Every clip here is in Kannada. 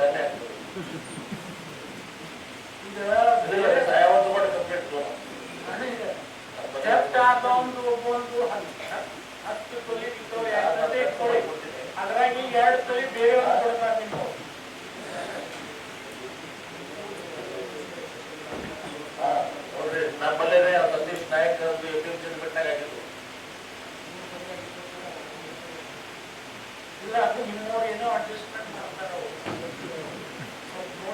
ದಂಡೆ ಆಗ್ತದೆ ಈಗ ಬೇರೆ ಯಾವತ್ತು ಮಾಡಿ ಕಂಪ್ಲೇಂಟ್ ಥೆಫ್ಟ್ ಆದ ಒಂದು ಒಬ್ಬೊಂದು ಹತ್ತು ತೊಲಿ ರಿಕವರಿ ಆಗ್ತದೆ ಕೊಡಿ ಅದ್ರಾಗಿ ಎರಡು ತೊಲಿ ಬೇರೆಯವ್ರು ಕೊಡ್ತಾರೆ ನೀವು ನೋಡ್ರಿ ನಮ್ಮಲ್ಲೇ ನಾಯಕ್ ಒಂದು ಬಿಟ್ಟಾಗ ಆಗಿತ್ತು ಇಲ್ಲ ಅದು ನಿಮ್ಮವ್ರು ಏನೋ ಅಡ್ಜಸ್ಟ್ಮೆಂಟ್ ಮಾಡ್ತಾರೆ ಅವ್ರು.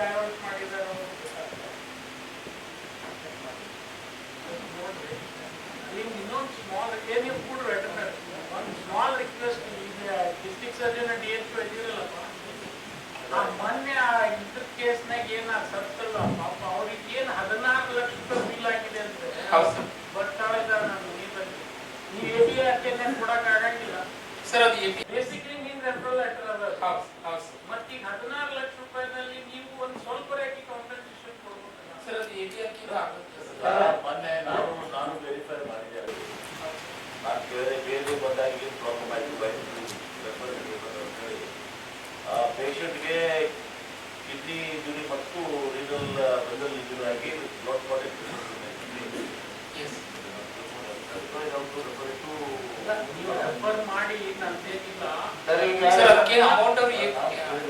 ಡೈವರ್ಟ್ ಅನ್ನೋದು ಗೊತ್ತಾಗ್ತದೆ. ನೋಡ್ರಿ ನಿಮ್ಗೆ ಇನ್ನೊಂದು ಸ್ಮಾಲ್ ಏನೇ ಕೂಡ ವೆಟರ್ನರಿ ಒಂದು ಸ್ಮಾಲ್ ರಿಕ್ವೆಸ್ಟ್ ಈಗ ಡಿಸ್ಟ್ರಿಕ್ಟ್ ಸರ್ಜನ್ ಡಿ ಎಚ್ ಇದಿರಲ್ಲಪ್ಪ ಆ ಮೊನ್ನೆ ಆ ಇದ್ರ ಕೇಸ್ನಾಗ ಏನ ಸತ್ತಲ್ಲ ಪಾಪ ಅವ್ರಿಗೆ ಏನು ಹದಿನಾಲ್ಕು ಲಕ್ಷ ರೂಪಾಯಿ ಬಿಲ್ ಆಗಿದೆ ಅಂತ. ಹೌದು. ಬರ್ತಾವ ಇದಾರೆ ನಾನು ನೀರಲ್ಲಿ ನೀವು ಎ ಬಿ ಆರ್ ಕೆ ಕೊಡಕ್ ಆಗಂಗಿಲ್ಲ. ಸರ್ ಅದು ಎ ಪಿ ಬೇಸಿಕ್ಲಿ ನೀನ್ ರೆಫರಲ್ ಲೆಟರ್ ಅದ. ಹೌದು ಹೌದು. ಸರ್ ಮತ್ತೆ ಈಗ ಹದಿನಾರು ಲಕ್ಷ ರೂಪಾಯಿನಲ್ಲಿ ನೀವು ಒಂದು ಸ್ವಲ್ಪ ರೇಖೆ ಕಾಂಪನ್ಸೇಷನ್ ಕೊಡ್ಬೇಕಲ್ಲ ಸರ್ ಅದು ಎ ಪಿ ಆರ್ ಆಗುತ್ತೆ ಈಗ ಸರ್ ಮೊನ್ನೆ ನಾನು ನಾನು ವೆರಿಫೈ ಮಾಡಿದ್ದೆ ಅದು. ನಾನು ಬೇರೆ ಬೇರೆ ಬಂದಾಗ ಏನು ಪ್ರಾಬ್ಲಮ್ ಆಯಿತು ರೆಫರ್ ಹೇಳಿ. ಪೇಷಂಟ್ಗೆ ಕಿಡ್ನಿ ಇಂಜುರಿ ಮತ್ತು ರೀನಲ್ ವೆಸಲ್ ಇಂಜುರಿ ಆಗಿ ಬ್ಲಡ್ ಪ್ರಾಡಕ್ಟ್ ರೆಫರ್ ಮಾಡಿ ಅಂತೇನಿಲ್ಲ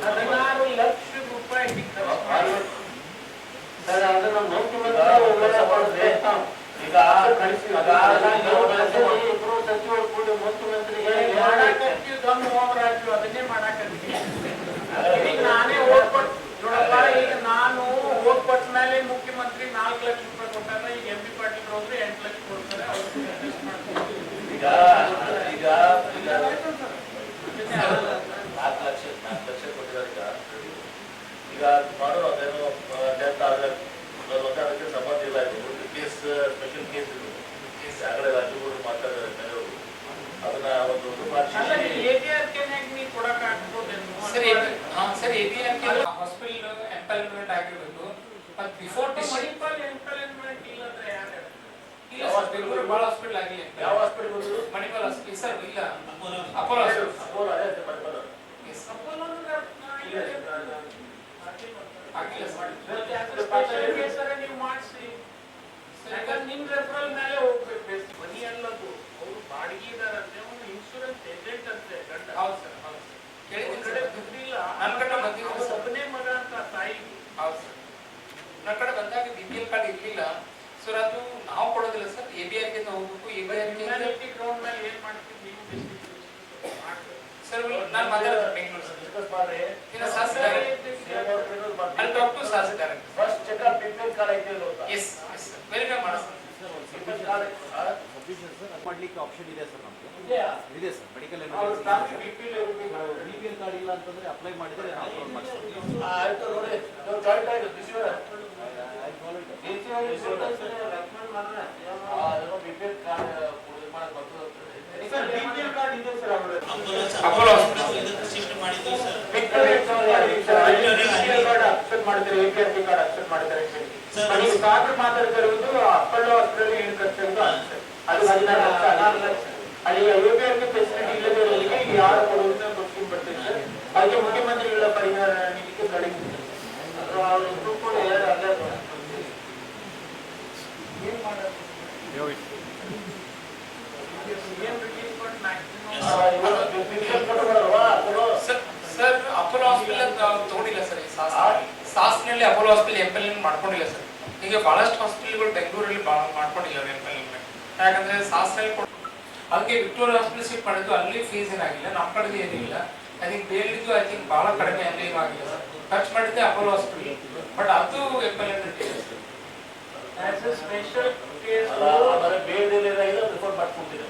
ಹದಿನಾರು ಲಕ್ಷ ರೂಪಾಯಿ ಖರ್ಚು ಮಾಡಿ ಸರ್ ಅದನ್ನ ಮುಖ್ಯಮಂತ್ರಿ ಈಗ ಈಗ ಇಬ್ರು ಸಚಿವರು ಕೂಡಿ ಮುಖ್ಯಮಂತ್ರಿಗೆ ಮಾಡಾಕತ್ತೀವಿ ದಮ್ ಹೋಗ್ರಾಜು ಅದನ್ನೇ ಮಾಡಾಕತ್ತೀವಿ ಈಗ ನಾನೇ ಓಟ್ ಕೊಟ್ಟು ನೋಡಪ್ಪ ಈಗ ನಾನು ಓಟ್ ಕೊಟ್ಟ ಮೇಲೆ ಮುಖ್ಯಮಂತ್ರಿ ನಾಲ್ಕು ಲಕ್ಷ ರೂಪಾಯಿ ಕೊಟ್ಟಾರ ಈಗ ಎಂ ಪಿ ಪಾಟೀಲ್ ಹೋದ್ರೆ ಎಂಟು ಲಕ್ಷ ಕೊಡ್ತಾರೆ ಅವ್ರಿಗೆ adjust ಮಾಡ್ಕೊಡ್ತೀವಿ. ಈಗ ಈಗ ಈಗ ಅದನ್ನೇ ಆಗಲ್ಲ. ನಾಲ್ಕು ಲಕ್ಷ ನಾಲ್ಕು ಲಕ್ಷ ಕೊಟ್ಟಿದ್ದಾರೆ ಈಗ ಈಗ ಮಾಡೋರು ಅದೇನೋ ಡೆತ್ ಆದ್ರೆ ಮತ್ತೆ ಅದಕ್ಕೆ ಸಂಬಂಧ ಇಲ್ಲ ಇದು ಕೇಸ್ ಸ್ಪೆಷಲ್ ಕೇಸ್ ಇದು ಆಗಲೇ ರಾಜುಗೌಡರು ಮಾತಾಡಿದ್ದಾರೆ ಮೇಯವರು ಅದನ್ನ ಒಂದು ಅಲ್ಲ ಮಾಡಿಸಿ ಎ ಟಿ ಆರ್ ಕೆನ್ಯಾಗ ನೀ ಕೊಡಕ್ ಆಗ್ಬೋದೇನು ಸರ್ ಹಾ sir A P R hospital empanelment ಆಗಿರ್ಬೇಕು. ಮತ್ತು ಬಿಫೋರ್ ಮನಿಪಲ್ ಮಣಿಪಾಲ್ ಎಂಪ್ಲಾಯ್ಮೆಂಟ್ ಇಲ್ಲಂದ್ರೆ ಯಾರು? ಹೇಳು? ಇಲ್ಲ ಸರ್ ಬೆಂಗಳೂರು ಭಾಳ ಹಾಸ್ಪಿಟಲ್ ಆಗಿಲ್ಲ ಯಾವ ಹಾಸ್ಪಿಟಲ್ ಬಂದ್ರು ಮಣಿಪಾಲ್ ಹಾಸ್ಪಿಟಲ್ ಸರ್ ಇಲ್ಲ. ಅಪೋಲೋ. ಅಪೋಲೋ ಅದೇ ಎಸ್ ಅಪೋಲೋ ಅಂದ್ರೆ ಇಲ್ಲೇ. ಆಗಿಲ್ಲ ಸರ್ ನೀವು ಮಾಡಿಸಿ. ಯಾಕಂದ್ರೆ ನಿಮ್ ರೆಫರಲ್ ಮೇಲೆ ಹೋಗ್ಬೇಕು. ಮನಿ ಅಲ್ಲದು. ಅವ್ರು ಬಾಡಿಗೆದಾರಂತೆ ಅವ್ನು ಇನ್ಶೂರೆನ್ಸ್ ಏಜೆಂಟ್ ಅಂತೆ ಗಂಡ. ಹೌದು ಸರ್ ಹೌದು ಸರ್ ಅವ್ರ ಕೇಳಿದ್ದೀನಿ ಕಡೆ ಸರ್ ದುಡ್ಡಿಲ್ಲ ನನ್ ಕಡೆ ಸರ್. ಒಬ್ಬನೇ ಮಗ ಅಂತ ತಾಯಿ. ಹೌದು ಸರ್. ನನ್ನ ಕಡೆ ಬಂದಾಗ ಬಿ ಪಿ ಎಲ್ ಕಾರ್ಡ್ ಇರಲಿಲ್ಲ. ಸರ್ ಅದು ನಾವು ಕೊಡೋದಿಲ್ಲ ಸರ್. ಎ ಬಿ ಆರ್ಗೆ ಹೋಗ್ಬೇಕು ಎ ಬಿ ಆರ್ಗೆ ಗ್ರೌಂಡ್ ಮೇಲೆ ಏನ್ ಮಾಡ್ತೀವಿ ನೀವು ಸರ್ ನಾನು ಮಾತಾಡೋದು ಬೆಂಗಳೂರು ಸರ್. ಡಿಸ್ಕಸ್ ಮಾಡ್ರಿ. ಇಲ್ಲ ಸರ್ ಸರ್ ಅಲ್ಲಿ talk to sir sir first checkup B P L card ಐತೆ ಎಸ್ ಎಸ್ ಸರ್ ವೆರಿಫೈ ಮಾಡಿ sir B P L card ಮಾಡ್ಲಿಕ್ಕೆ ಆಪ್ಷನ್ ಇದೆ ಸರ್ ನಮಗೆ ಇದೆ sir medical emergency B P L card ಇಲ್ಲ ಅಂತಂದ್ರೆ ಅಪ್ಲೈ ಮಾಡಿದ್ರೆ ನಾವು ಅಪ್ಲೋಡ್ ಕಾರ್ಡ್ ಬರ್ತದೆ ಸರ್ ಸರ್ ನೀವು ಡಾಕ್ಟರ್ ಮಾತಾಡ್ತಿರುವುದು ಅಪ್ಪಳ್ಳೋ ಹಾಸ್ಪಿಟಲ್ ಏನು ಖರ್ಚು ಅಂತ. ಫೆಸಿಲಿಟಿ ಯಾರು ಅದಕ್ಕೆ ಮುಖ್ಯಮಂತ್ರಿಗಳ ಪರಿಹಾರ ಕೂಡ ಸರ್ ಅಪೋಲೋ ಹಾಸ್ಪಿಟಲ್ ತಗೊಂಡಿಲ್ಲ ಸರ್ ಅಪೋಲೋ ಮಾಡ್ಕೊಂಡಿಲ್ಲ ಸರ್. ಈಗ ಬಹಳಷ್ಟು ಹಾಸ್ಪಿಟಲ್ಗಳು ಬೆಂಗಳೂರಲ್ಲಿ ಮಾಡ್ಕೊಂಡಿಲ್ಲ ಎಂ ಯಾಕಂದ್ರೆ ಶಾಸ್ತ್ರ ಅದಕ್ಕೆ ವಿಕ್ಟೋರಿಯಾ ಹಾಸ್ಪಿಟಲ್ ಶಿಫ್ಟ್ ಮಾಡಿದ್ದು ಅಲ್ಲಿ ಫೀಸ್ ಏನಾಗಿಲ್ಲ ನಮ್ಮ ಕಡೆದು ಏನಿಲ್ಲ. ಐ ಥಿಂಕ್ ಬೇಲಿದ್ದು ಐ ಥಿಂಕ್ ಬಹಳ ಕಡಿಮೆ ಅಲ್ಲಿ ಏನಾಗಿಲ್ಲ ಆಗಿಲ್ಲ. ಸರ್ ಖರ್ಚು ಮಾಡಿದ್ದೆ ಅಪೋಲೋ ಹಾಸ್ಪಿಟಲ್ ಬಟ್ ಅದು M L As a special case, ಅಲ್ಲ ಆಮೇಲೆ ಬೇರೆ ಇದು ರಿಪೋರ್ಟ್ ಮಾಡ್ಕೊಡ್ತೀನಿ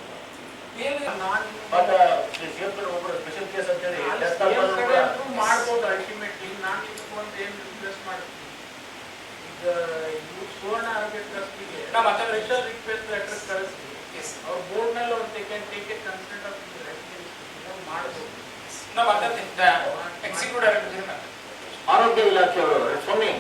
ಬಟ್ ಸೇರ್ಕೊಂಡು ಒಬ್ಬರು ಸ್ಪೆಷಲ್ ಕೇಸ್ ಅಂತ ಹೇಳಿ death ಆದ್ಮೇಲೆ ಕೂಡ ಮಾಡ್ಬೋದು ಅಲ್ಟಿಮೇಟ್ಲಿ ನಾನು ಏನು ರಿಕ್ವೆಸ್ಟ್ ಮಾಡ್ತೀನಿ? ಈಗ ಇವ್ರು ಸುವರ್ಣ ಆರೋಗ್ಯ ಟ್ರಸ್ಟಿಗೆ ರಿಕ್ವೆಸ್ಟ್ ಲೆಟರ್ ಕಳಿಸಿ ಎಸ್ ಅವ್ರ ಬೋರ್ಡ್ ನಲ್ಲಿ ಒಂದು take take a consult of ಮಾಡ್ಬೋದು ನಾ ಮಾತಾಡ್ತೀನಿ ಎಕ್ಸಿಕ್ಯೂಟಿವ್ ಡೈರೆಕ್ಟರ್ ಆರೋಗ್ಯ ಇಲಾಖೆಯವರು ಸ್ವಾಮಿ